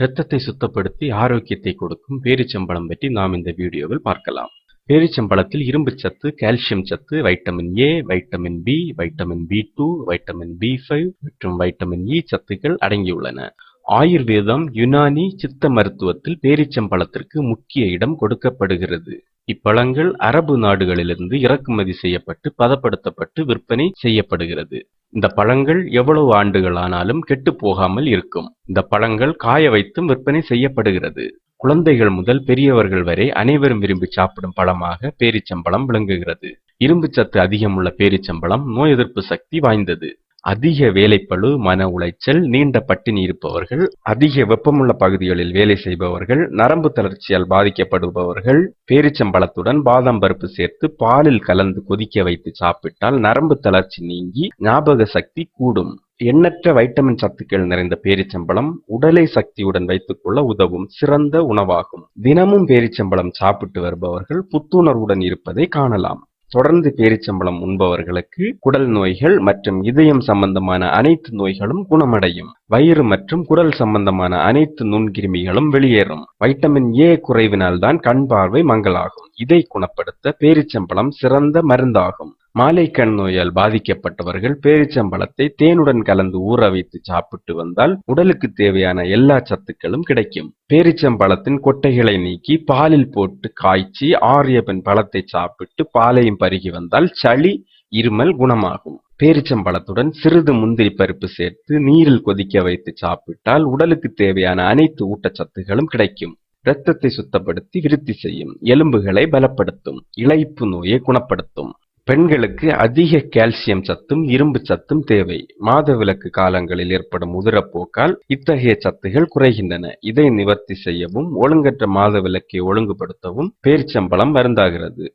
இரத்தத்தை சுத்தப்படுத்தி ஆரோக்கியத்தை கொடுக்கும் பேரிச்சம்பழம் பற்றி நாம் இந்த வீடியோவில் பார்க்கலாம். பேரிச்சம்பழத்தில் இரும்புச் சத்து கால்சியம் சத்து vitamin A vitamin B vitamin B two vitamin B five மற்றும் வைட்டமின் இ சத்துக்கள் அடங்கியுள்ளன. ஆயுர்வேதம் யுனானி சித்த மருத்துவத்தில் பேரிச்சம்பழத்திற்கு முக்கிய இடம் கொடுக்கப்படுகிறது. இப்பழங்கள் அரபு நாடுகளிலிருந்து இறக்குமதி செய்யப்பட்டு பதப்படுத்தப்பட்டு விற்பனை செய்யப்படுகிறது. இந்த பழங்கள் எவ்வளவு ஆண்டுகள் ஆனாலும் கெட்டு போகாமல் இருக்கும். இந்த பழங்கள் காய வைத்தும் விற்பனை செய்யப்படுகிறது. குழந்தைகள் முதல் பெரியவர்கள் வரை அனைவரும் விரும்பி சாப்பிடும் பழமாக பேரிச்சம்பழம் விளங்குகிறது. இரும்பு சத்து அதிகமுள்ள பேரிச்சம்பழம் நோய் எதிர்ப்பு சக்தி வாய்ந்தது. அதிக வேலைப்பளு மன உளைச்சல் நீண்ட பட்டினி இருப்பவர்கள் அதிக வெப்பமுள்ள பகுதிகளில் வேலை செய்பவர்கள் நரம்பு தளர்ச்சியால் பாதிக்கப்படுபவர்கள் பேரிச்சம்பழத்துடன் பாதாம் பருப்பு சேர்த்து பாலில் கலந்து கொதிக்க வைத்து சாப்பிட்டால் நரம்பு தளர்ச்சி நீங்கி ஞாபக சக்தி கூடும். எண்ணற்ற வைட்டமின் சத்துக்கள் நிறைந்த பேரிச்சம்பழம் உடலை சக்தியுடன் வைத்துக் கொள்ள உதவும் சிறந்த உணவாகும். தினமும் பேரிச்சம்பழம் சாப்பிட்டு வருபவர்கள் புத்துணர்வுடன் இருப்பதை காணலாம். தொடர்ந்து பேரிச்சம்பழம் உண்பவர்களுக்கு குடல் நோய்கள் மற்றும் இதயம் சம்பந்தமான அனைத்து நோய்களும் குணமடையும். வயிறு மற்றும் குடல் சம்பந்தமான அனைத்து நுண்கிருமிகளும் வெளியேறும். வைட்டமின் ஏ குறைவினால் தான் கண் பார்வை மங்கலாகும். இதை குணப்படுத்த பேரிச்சம்பளம் சிறந்த மருந்தாகும். மாலை கண் நோயால் பாதிக்கப்பட்டவர்கள் பேரிச்சம்பழத்தை தேனுடன் கலந்து ஊற வைத்து சாப்பிட்டு வந்தால் உடலுக்கு தேவையான எல்லா சத்துக்களும் கிடைக்கும். பேரிச்சம்பழத்தின் கொட்டைகளை நீக்கி பாலில் போட்டு காய்ச்சி ஆறிய பின் பழத்தை சாப்பிட்டு பாலையும் பருகி வந்தால் சளி இருமல் குணமாகும். பேரிச்சம்பழத்துடன் சிறிது முந்திரி பருப்பு சேர்த்து நீரில் கொதிக்க வைத்து சாப்பிட்டால் உடலுக்கு தேவையான அனைத்து ஊட்டச்சத்துகளும் கிடைக்கும். இரத்தத்தை சுத்தப்படுத்தி விருத்தி செய்யும். எலும்புகளை பலப்படுத்தும். இளைப்பு நோயை குணப்படுத்தும். பெண்களுக்கு அதிக கால்சியம் சத்தும் இரும்பு சத்தும் தேவை. மாதவிலக்கு காலங்களில் ஏற்படும் உதிரப்போக்கால் இத்தகைய சத்துகள் குறைகின்றன. இதை நிவர்த்தி செய்யவும் ஒழுங்கற்ற மாதவிலக்கை ஒழுங்குபடுத்தவும் பேரிச்சம்பழம் மருந்தாகிறது.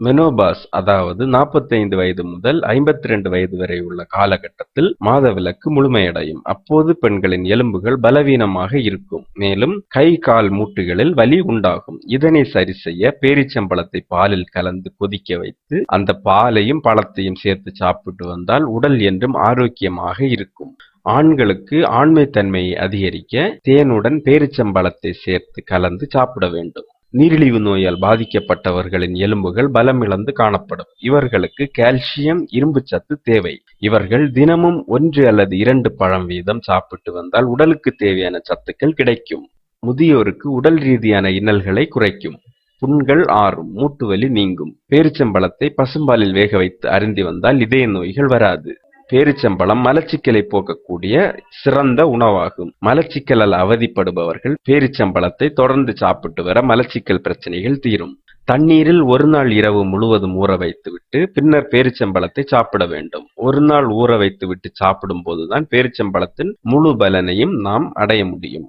மெனோபாஸ் அதாவது 45 வயது முதல் 52 வயது வரை உள்ள காலகட்டத்தில் மாதவிலக்கு முழுமையடையும். அப்போது பெண்களின் எலும்புகள் பலவீனமாக இருக்கும். மேலும் கை கால் மூட்டுகளில் வலி உண்டாகும். இதனை சரி செய்ய பேரிச்சம்பழத்தை பாலில் கலந்து கொதிக்க வைத்து அந்த பாலையும் பழத்தையும் சேர்த்து சாப்பிட்டு வந்தால் உடல் என்றும் ஆரோக்கியமாக இருக்கும். ஆண்களுக்கு ஆண்மைத்தன்மையை அதிகரிக்க தேனுடன் பேரிச்சம்பழத்தை சேர்த்து கலந்து சாப்பிட வேண்டும். நீரிழிவு நோயால் பாதிக்கப்பட்டவர்களின் எலும்புகள் பலமிழந்து காணப்படும். இவர்களுக்கு கால்சியம் இரும்பு சத்து தேவை. இவர்கள் தினமும் ஒன்று அல்லது இரண்டு பழம் வீதம் சாப்பிட்டு வந்தால் உடலுக்கு தேவையான சத்துக்கள் கிடைக்கும். முதியோருக்கு உடல் ரீதியான இன்னல்களை குறைக்கும். புண்கள் ஆறும் மூட்டுவலி நீங்கும். பேரிச்சம்பழத்தை பசும்பாலில் வேக வைத்து அருந்தி வந்தால் இதய நோய்கள் வராது. பேரிச்சம்பழம் மலச்சிக்கலை போக்கக்கூடிய சிறந்த உணவாகும். மலச்சிக்கலால் அவதிப்படுபவர்கள் பேரிச்சம்பழத்தை தொடர்ந்து சாப்பிட்டு வர மலச்சிக்கல் பிரச்சனைகள் தீரும். தண்ணீரில் ஒரு நாள் இரவு முழுவதும் ஊற வைத்துவிட்டு பின்னர் பேரிச்சம்பழத்தை சாப்பிட வேண்டும். ஒரு நாள் ஊற வைத்துவிட்டு சாப்பிடும் போதுதான் பேரிச்சம்பழத்தின் முழு பலனையும் நாம் அடைய முடியும்.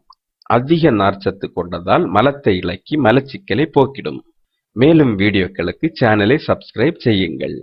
அதிக நார்ச்சத்து கொண்டதால் மலத்தை இலக்கி மலச்சிக்கலை போக்கிடும். மேலும் வீடியோக்களுக்கு சேனலை சப்ஸ்கிரைப் செய்யுங்கள்.